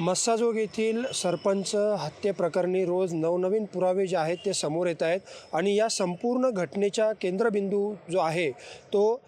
मस्साजोग येथील सरपंच हत्येप्रकरणी रोज नवनवीन पुरावे जे आहेत ते समोर येत आहेत आणि या संपूर्ण घटनेच्या केंद्रबिंदू जो आहे तो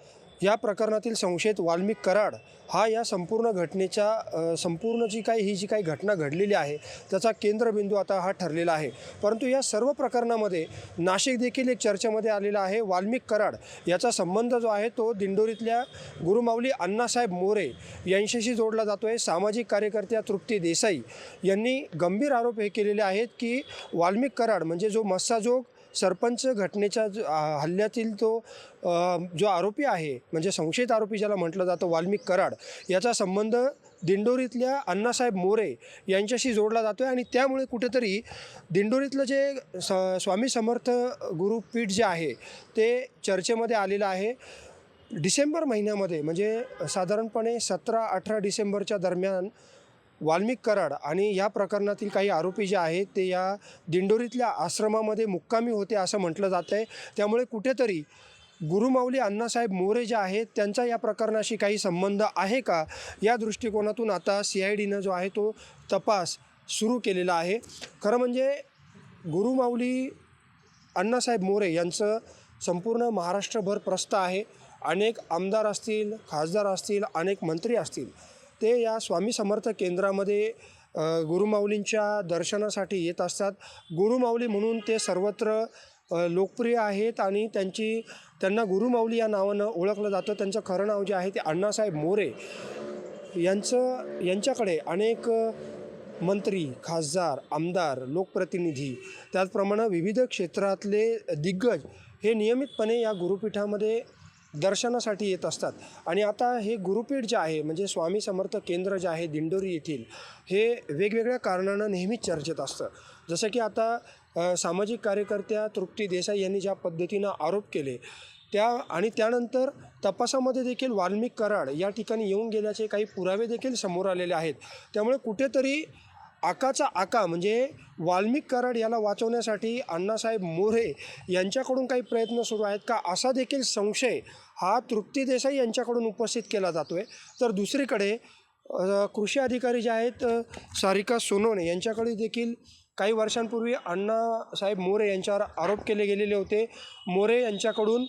या प्रकरणातील संशयित वाल्मिक कराड हा या संपूर्ण घटनेच्या संपूर्ण जी काही ही जी काही घटना घडलेली आहे त्याचा केंद्रबिंदू आता हा ठरलेला आहे. परंतु या सर्व प्रकरणामध्ये नाशिक देखील एक चर्चेमध्ये आलेला आहे. वाल्मिक कराड याचा संबंध जो आहे तो दिंडोरीतल्या गुरुमाऊली अण्णासाहेब मोरे यांच्याशी जोडला जातो आहे सामाजिक कार्यकर्त्या तृप्ती देसाई यांनी गंभीर आरोप हे केलेले आहेत की वाल्मिक कराड म्हणजे जो मस्साजोग सरपंच घटनेच्या जो हल्ल्यातील तो जो आरोपी आहे म्हणजे संशयित आरोपी ज्याला म्हटलं जातं वाल्मिक कराड याचा संबंध दिंडोरीतल्या अण्णासाहेब मोरे यांच्याशी जोडला जातो आहे आणि त्यामुळे कुठेतरी दिंडोरीतलं जे स स्वामी समर्थ गुरुपीठ जे आहे ते चर्चेमध्ये आलेलं आहे. डिसेंबर महिन्यामध्ये म्हणजे साधारणपणे सतरा अठरा डिसेंबरच्या दरम्यान वाल्मिक कराड आणि या प्रकरणातील काही आरोपी जे आहेत ते या दिंडोरीतल्या आश्रमामध्ये मुक्कामी होते असं म्हटलं जातं आहे. त्यामुळे कुठेतरी गुरुमाऊली अण्णासाहेब मोरे जे आहेत त्यांचा या प्रकरणाशी काही संबंध आहे का? या दृष्टिकोनातून आता सी आय डीनं जो आहे तो तपास सुरू केलेला आहे. खरं म्हणजे गुरुमाऊली अण्णासाहेब मोरे यांचं संपूर्ण महाराष्ट्रभर प्रस्थ आहे. अनेक आमदार असतील खासदार असतील अनेक मंत्री असतील. ते या स्वामी समर्थ केंद्रामध्ये गुरुमाऊलींच्या दर्शनासाठी येत असतात. गुरुमाऊली म्हणून ते सर्वत्र लोकप्रिय आहेत आणि त्यांची त्यांना गुरुमाऊली या नावानं ओळखलं जातं. त्यांचं खरं नाव जे आहे ते अण्णासाहेब मोरे यांचं यांच्याकडे अनेक मंत्री खासदार आमदार लोकप्रतिनिधी त्याचप्रमाणे विविध क्षेत्रातले दिग्गज हे नियमितपणे या गुरुपीठामध्ये दर्शनासाठी येत असतात. आणि आता हे गुरुपीठ जे आहे म्हणजे स्वामी समर्थ केंद्र जे आहे दिंडोरी येथील हे वेगवेगळ्या कारणानं नेहमीच चर्चेत असतं. जसं की आता सामाजिक कार्यकर्त्या तृप्ती देसाई यांनी ज्या पद्धतीनं आरोप केले त्या आणि त्यानंतर तपासामध्ये देखील वाल्मिक कराड या ठिकाणी येऊन गेल्याचे काही पुरावे देखील समोर आलेले आहेत. त्यामुळे कुठेतरी आकाचा आका म्हणजे वाल्मिक कराड याला वाचवण्यासाठी अण्णासाहेब मोरे यांच्याकडून काही प्रयत्न सुरू आहेत का असा देखील संशय हा तृप्ती देसाई यांच्याकडून उपस्थित केला जातो आहे तर दुसरीकडे कृषी अधिकारी जे आहेत सारिका सोनवणे यांच्याकडे देखील काही वर्षांपूर्वी अण्णासाहेब मोरे यांच्यावर आरोप केले गेलेले होते. मोरे यांच्याकडून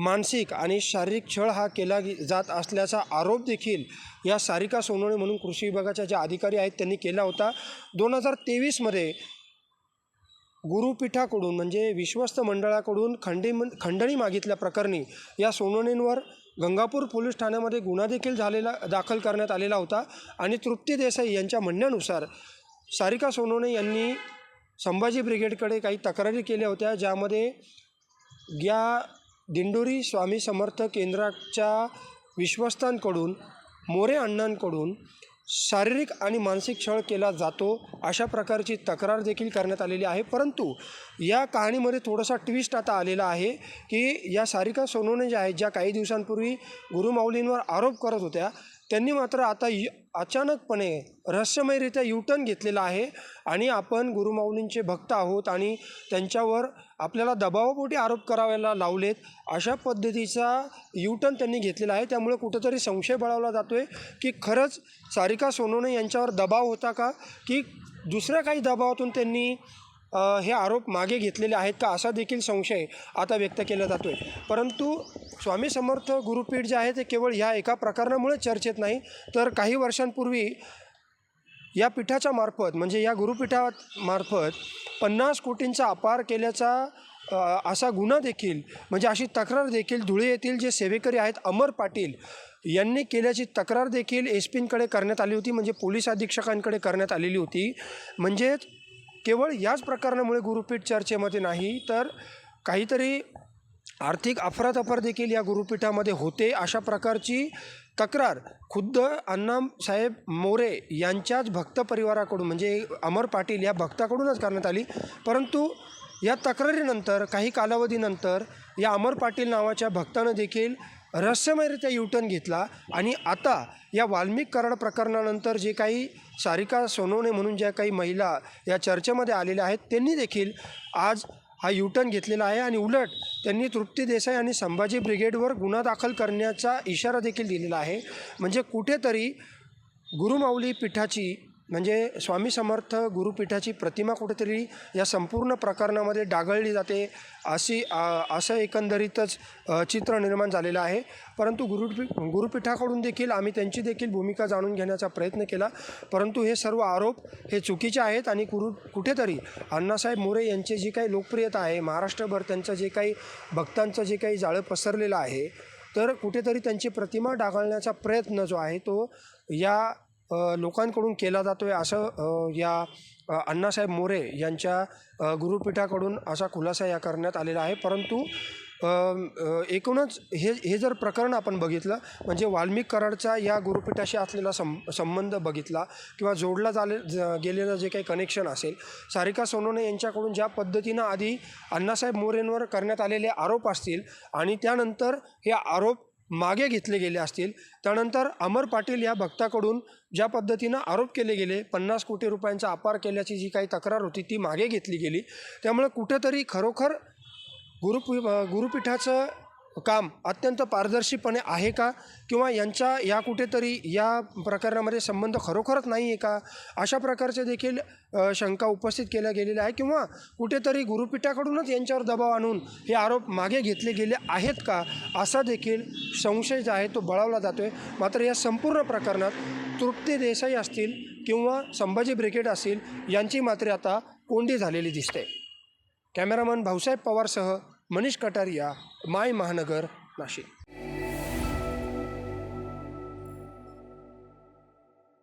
मानसिक आणि शारीरिक छळ हा केला जात असल्याचा आरोप देखील या सारिका सोनवणे म्हणून कृषी विभागाच्या ज्या अधिकारी आहेत त्यांनी केला होता. दोन हजार तेवीसमध्ये गुरुपीठाकडून म्हणजे विश्वस्त मंडळाकडून खंडी खंडणी मागितल्या प्रकरणी या सोनवणेंवर गंगापूर पोलीस ठाण्यामध्ये गुन्हा देखील झालेला दाखल करण्यात आलेला होता आणि तृप्ती देसाई यांच्या म्हणण्यानुसार सारिका सोनवणे यांनी संभाजी ब्रिगेडकडे काही तक्रारी केल्या होत्या ज्यामध्ये या दिंडोरी स्वामी समर्थ केंद्राच्या विश्वस्तांकडून मोरे अण्णांकडून शारीरिक आणि मानसिक छळ केला जातो अशा प्रकारची तक्रार देखील करण्यात आलेली आहे. परंतु या कहाणीमध्ये थोडासा ट्विस्ट आता आलेला आहे की या सारिका सोनोने ज्या आहेत ज्या काही दिवसांपूर्वी गुरुमाऊलींवर आरोप करत होत्या त्यांनी मात्र आता यु अचानकपणे रहस्यमयरित्या युटर्न घेतलेला आहे आणि आपण गुरुमाऊलींचे भक्त आहोत आणि त्यांच्यावर आपल्याला दबावापोटी आरोप करावायला लावलेत अशा पद्धतीचा युटर्न त्यांनी घेतलेला आहे. त्यामुळे कुठंतरी संशय बळावला जातो आहे की खरंच सारिका सोनोने यांच्यावर दबाव होता का? की दुसऱ्या काही दबावातून त्यांनी हे आरोप मागे घेतलेले आहेत का असा देखील संशय आता व्यक्त केला जातो आहे परंतु स्वामी समर्थ गुरुपीठ जे आहे ते केवळ ह्या एका प्रकरणामुळे चर्चेत नाही तर काही वर्षांपूर्वी या पीठाच्या मार्फत म्हणजे या गुरुपीठामार्फत पन्नास कोटींचा अपार केल्याचा असा गुन्हा देखील म्हणजे अशी तक्रार देखील धुळे येथील जे सेवेकरी आहेत अमर पाटील यांनी केल्याची तक्रार देखील एस पींकडे करण्यात आली होती म्हणजे पोलीस अधीक्षकांकडे करण्यात आलेली होती. म्हणजेच केवळ याच प्रकरणामुळे गुरुपीठ चर्चेमध्ये नाही तर काहीतरी आर्थिक अफरातफर देखील या गुरुपीठामध्ये होते अशा प्रकारची तक्रार खुद्द अण्णासाहेब मोरे यांच्याच भक्त परिवाराकडून म्हणजे अमर पाटील या भक्ताकडूनच करण्यात आली. परंतु या तक्रारीनंतर काही कालावधीनंतर या अमर पाटील नावाच्या भक्तानं देखील रहस्यमयरित्या युटर्न घेतला आणि आता या वाल्मिक कराड प्रकरणानंतर जे काही सारिका सोनवणे म्हणून ज्या काही महिला या चर्चेमध्ये आलेल्या आहेत त्यांनी देखील आज हा युटर्न घेतलेला आहे आणि उलट त्यांनी तृप्ती देसाई आणि संभाजी ब्रिगेडवर गुन्हा दाखल करण्याचा इशारा देखील दिलेला आहे. म्हणजे कुठेतरी गुरुमाऊली पीठाची म्हणजे स्वामी समर्थ गुरुपीठाची प्रतिमा कुठेतरी या संपूर्ण प्रकरणामध्ये डागळली जाते अशी असं एकंदरीतच चित्र निर्माण झालेलं आहे. परंतु गुरुपी गुरुपीठाकडून देखील आम्ही त्यांची देखील भूमिका जाणून घेण्याचा प्रयत्न केला. परंतु हे सर्व आरोप हे चुकीचे आहेत आणि कुरु कुठेतरी अण्णासाहेब मोरे यांची जी काही लोकप्रियता आहे महाराष्ट्रभर त्यांचं जे काही भक्तांचं जे काही जाळं पसरलेलं आहे तर कुठेतरी त्यांची प्रतिमा डागाळण्याचा प्रयत्न जो आहे तो या लोकांकडून केला जातो आहे असं या अण्णासाहेब मोरे यांच्या गुरुपीठाकडून असा खुलासा या करण्यात आलेला आहे. परंतु एकूणच हे हे जर प्रकरण आपण बघितलं म्हणजे वाल्मिक कराडचा या गुरुपीठाशी असलेला सं संबंध बघितला किंवा जोडला झाले ज- गेलेलं जे काही कनेक्शन असेल सारिका सोनोने यांच्याकडून ज्या पद्धतीनं आधी अण्णासाहेब मोरेंवर करण्यात आलेले आरोप असतील आणि त्यानंतर हे आरोप मागे घेतले गेले असतील. त्यानंतर अमर पाटील या भक्ताकडून ज्या पद्धतीनं आरोप केले गेले पन्नास कोटी रुपयांचा अपार केल्याची जी काही तक्रार होती ती मागे घेतली गेली. त्यामुळे कुठेतरी खरोखर गुरुपी गुरुपीठाचं काम अत्यंत पारदर्शीपणे आहे का? किंवा यांच्या या कुठेतरी या प्रकरणामध्ये संबंध खरोखरच नाही आहे का? अशा प्रकारचे देखील शंका उपस्थित केल्या गेलेल्या आहे किंवा कुठेतरी गुरुपीठाकडूनच यांच्यावर दबाव आणून हे आरोप मागे घेतले गेले आहेत का? असा देखील संशय जो आहे तो बळावला जातो आहे मात्र या संपूर्ण प्रकरणात तृप्ती देसाई असतील किंवा संभाजी ब्रिगेड असतील यांची मात्र आता कोंडी झालेली दिसते. कॅमेरामन भाऊसाहेब पवारसह मनीष कटारिया माय महानगर नाशिक.